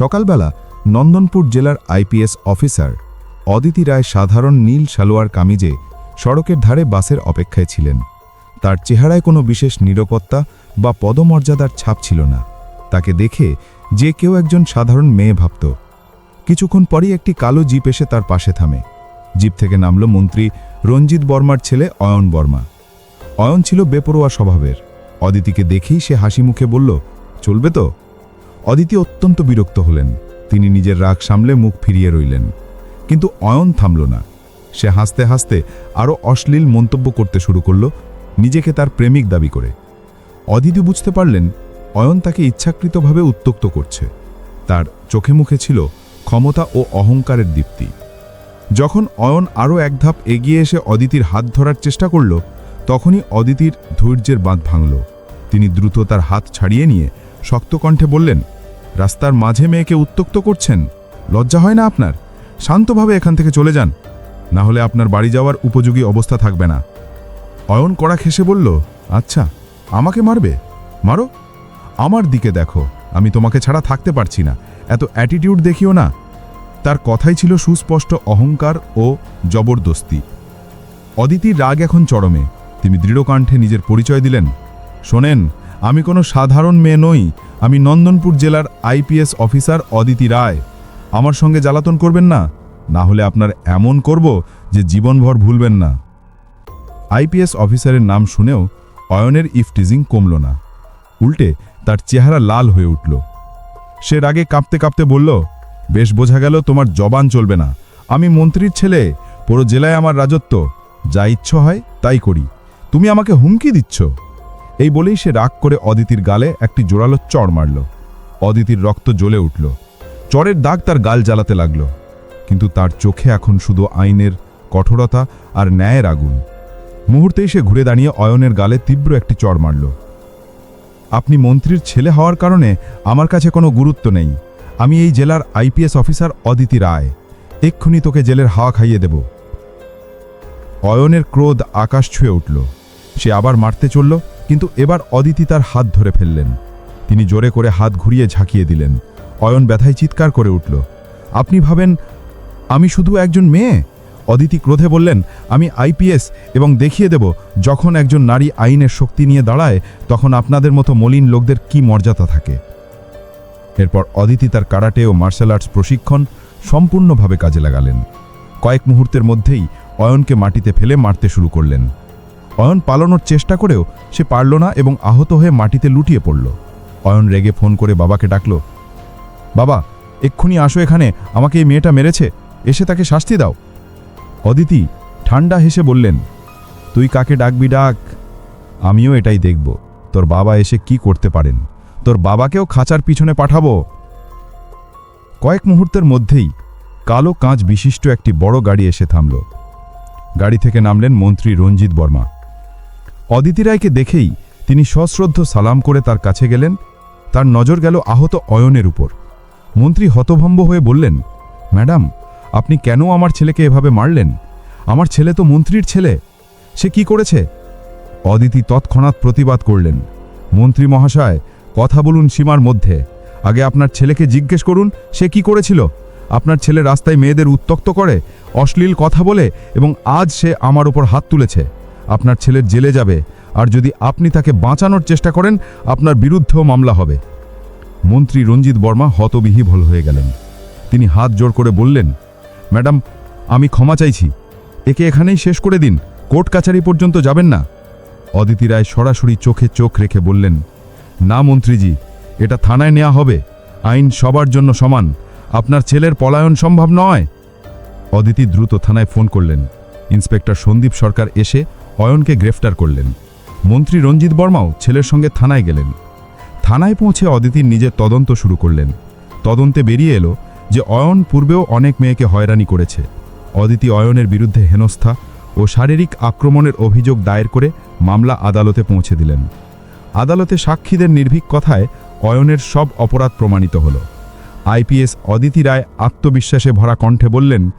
সকালবেলা নন্দনপুর জেলার IPS officer Aditi রায় সাধারণ নীল সালোয়ার কামিজে সড়কের ধারে বাসের অপেক্ষায় ছিলেন। তার চেহারায় কোনো বিশেষ নিরাপত্তা বা পদমর্যাদার ছাপ ছিল না। তাকে দেখে যে কেউ একজন সাধারণ মেয়ে ভাবত। কিছুক্ষণ পরই একটি কালো জিপ এসে তার পাশে থামে। জিপ থেকে নামল মন্ত্রী রঞ্জিত বর্মার ছেলে অয়ন বর্মা। অয়ন ছিল বেপরোয়া স্বভাবের। অদিতিকে দেখেই সে হাসি মুখে বলল, চলবে তো? অদিতি অত্যন্ত বিরক্ত হলেন। তিনি নিজের রাগ সামলে মুখ ফিরিয়ে রইলেন। কিন্তু অয়ন থামল না। সে হাসতে হাসতে আরও অশ্লীল মন্তব্য করতে শুরু করল, নিজেকে তার প্রেমিক দাবি করে। অদিতি বুঝতে পারলেন, অয়ন তাকে ইচ্ছাকৃতভাবে উত্তক্ত করছে। তার চোখে মুখে ছিল ক্ষমতা ও অহংকারের দীপ্তি। যখন অয়ন আরও এক ধাপ এগিয়ে এসে অদিতির হাত ধরার চেষ্টা করল, তখনই অদিতির ধৈর্যের বাঁধ ভাঙল। তিনি দ্রুত তার হাত ছাড়িয়ে নিয়ে শক্ত কণ্ঠে বললেন রাস্তার মাঝে মেয়েকে উত্তক্ত করছেন? লজ্জা হয় না আপনার? শান্তভাবে এখান থেকে চলে যান। না হলে আপনার বাড়ি যাওয়ার উপযোগী অবস্থা থাকবে না। অয়ন কড়া খেসে বলল আচ্ছা আমাকে মারবে? মারো? আমার দিকে দেখো, আমি তোমাকে ছাড়া থাকতে পারছি না। এত অ্যাটিটিউড দেখিও না। তার কথাই ছিল সুস্পষ্ট অহংকার ও জবরদস্তি। অদিতির রাগ এখন চরমে। তিনি দৃঢ়কণ্ঠে নিজের পরিচয় দিলেন, শোনেন, আমি কোনো সাধারণ মেয়ে নই। আমি নন্দনপুর জেলার আইপিএস অফিসার অদিতি রায়। আমার সঙ্গে জ্বালাতন করবেন না না হলে আপনার এমন করব যে জীবনভর ভুলবেন না। আইপিএস অফিসারের নাম শুনেও অয়নের ইফটিজিং কমল না। উল্টে তার চেহারা লাল হয়ে উঠল। সে রাগে কাঁপতে কাঁপতে বলল, বেশ বোঝা গেল তোমার জবান চলবে না। আমি মন্ত্রীর ছেলে, পুরো জেলায় আমার রাজত্ব। যা ইচ্ছ হয় তাই করি। তুমি আমাকে হুমকি দিচ্ছ। এই বলেই সে রাগ করে অদিতির গালে একটি জোরালো চড় মারল। অদিতির রক্ত জ্বলে উঠল। চরের দাগ তার গাল জ্বালাতে লাগল। কিন্তু তার চোখে এখন শুধু আইনের কঠোরতা আর ন্যায়ের আগুন। মুহূর্তেই সে ঘুরে দাঁড়িয়ে অয়নের গালে তীব্র একটি চড় মারল। আপনি মন্ত্রীর ছেলে হওয়ার কারণে আমার কাছে কোনো গুরুত্ব নেই। আমি এই জেলার আইপিএস অফিসার অদিতি রায়। এক্ষুনি তোকে জেলের হাওয়া খাইয়ে দেব। অয়নের ক্রোধ আকাশ ছুঁয়ে উঠল। সে আবার মারতে চলল। কিন্তু এবার অদিতি তার হাত ধরে ফেললেন। তিনি জোরে করে হাত ঘুরিয়ে ঝাঁকিয়ে দিলেন। অয়ন ব্যথায় চিৎকার করে উঠল, আপনি ভাবেন আমি শুধু একজন মেয়ে? অদিতি ক্রোধে বললেন, আমি আইপিএস এবং দেখিয়ে দেব, যখন একজন নারী আইনের শক্তি নিয়ে দাঁড়ায়, তখন আপনাদের মতো মলিন লোকদের কি মর্যাদা থাকে? এরপর অদিতি তার কারাটে ও মার্শাল আর্টস প্রশিক্ষণ সম্পূর্ণভাবে কাজে লাগালেন। কয়েক মুহূর্তের মধ্যেই অয়নকে মাটিতে ফেলে মারতে শুরু করলেন। অয়ন পালানোর চেষ্টা করেও সে পারল না এবং আহত হয়ে মাটিতে লুটিয়ে পড়ল। অয়ন রেগে ফোন করে বাবাকে ডাকল, বাবা, এক্ষুনি আসো এখানে, আমাকে এই মেয়েটা মেরেছে, এসে তাকে শাস্তি দাও। অদিতি ঠান্ডা হেসে বললেন, তুই কাকে ডাকবি ডাক? আমিও এটাই দেখব, তোর বাবা এসে কি করতে পারেন? তোর বাবাকেও খাঁচার পিছনে পাঠাবো? কয়েক মুহূর্তের মধ্যেই কালো কাঁচ বিশিষ্ট একটি বড় গাড়ি এসে থামল। গাড়ি থেকে নামলেন মন্ত্রী রঞ্জিত বর্মা। অদিতি রায়কে দেখেই তিনি সশ্রদ্ধ সালাম করে তার কাছে গেলেন, তার নজর গেল আহত অয়নের উপর। মন্ত্রী হতভম্ব হয়ে বললেন, ম্যাডাম, আপনি কেন আমার ছেলেকে এভাবে মারলেন? আমার ছেলে তো মন্ত্রীর ছেলে, সে কি করেছে? অদিতি তৎক্ষণাৎ প্রতিবাদ করলেন, মন্ত্রী মহাশয়, কথা বলুন সীমার মধ্যে। আগে আপনার ছেলেকে জিজ্ঞেস করুন, সে কি করেছিল? আপনার ছেলে রাস্তায় মেয়েদের উত্তক্ত করে, অশ্লীল কথা বলে, এবং আজ সে আমার উপর হাত তুলেছে। আপনার ছেলের জেলে যাবে আর যদি আপনি তাকে বাঁচানোর চেষ্টা করেন, আপনার বিরুদ্ধেও মামলা হবে। মন্ত্রী রঞ্জিত বর্মা হতবিহিভল হয়ে গেলেন। তিনি হাত জোর করে বললেন, ম্যাডাম, আমি ক্ষমা চাইছি। একে এখানেই শেষ করে দিন। কোর্ট কাছারি পর্যন্ত যাবেন না। অদিতি রায় সরাসরি চোখে চোখ রেখে বললেন, না মন্ত্রীজি, এটা থানায় নেওয়া হবে। আইন সবার জন্য সমান। আপনার ছেলের পলায়ন সম্ভব নয়। অদিতি দ্রুত থানায় ফোন করলেন। ইন্সপেক্টর সন্দীপ সরকার এসে অয়নকে গ্রেফতার করলেন। মন্ত্রী রঞ্জিত বর্মাও ছেলের সঙ্গে থানায় গেলেন। থানায় পৌঁছে অদিতির নিজের তদন্ত শুরু করলেন। তদন্তে বেরিয়ে এলো যে অয়ন পূর্বেও অনেক মেয়েকে হয়রানি করেছে। অদিতি অয়নের বিরুদ্ধে হেনস্থা ও শারীরিক আক্রমণের অভিযোগ দায়ের করে মামলা আদালতে পৌঁছে দিলেন। আদালতে সাক্ষীদের নির্ভীক কথায় অয়নের সব অপরাধ প্রমাণিত হল। আইপিএস অদিতি রায় আত্মবিশ্বাসে ভরা কণ্ঠে বললেন,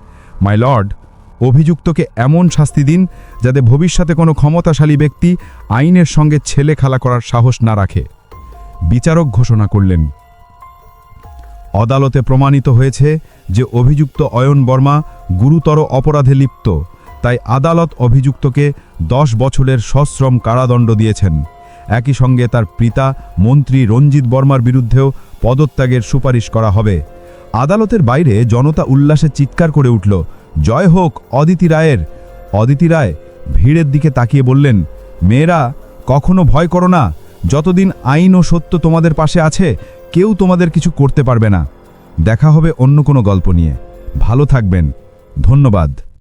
মাই লর্ড অভিযুক্তকে এমন শাস্তি দিন যাতে ভবিষ্যতে কোনো ক্ষমতাশালী ব্যক্তি আইনের সঙ্গে ছেলে খেলা করার সাহস না রাখে। বিচারক ঘোষণা করলেন। আদালতে প্রমাণিত হয়েছে যে অভিযুক্ত অয়ন বর্মা গুরুতর অপরাধে লিপ্ত, তাই আদালত অভিযুক্তকে দশ বছরের সশ্রম কারাদণ্ড দিয়েছেন। একই সঙ্গে তার পিতা, মন্ত্রী রঞ্জিত বর্মার বিরুদ্ধেও পদত্যাগের সুপারিশ করা হবে। আদালতের বাইরে জনতা উল্লাসে চিৎকার করে উঠল জয় হোক অদিতি রায়ের। অদিতি রায় ভিড়ের দিকে তাকিয়ে বললেন, মেয়েরা, কখনো ভয় করো না। যতদিন আইন ও সত্য তোমাদের পাশে আছে, কেউ তোমাদের কিছু করতে পারবে না। দেখা হবে অন্য কোনো গল্প নিয়ে। ভালো থাকবেন। ধন্যবাদ।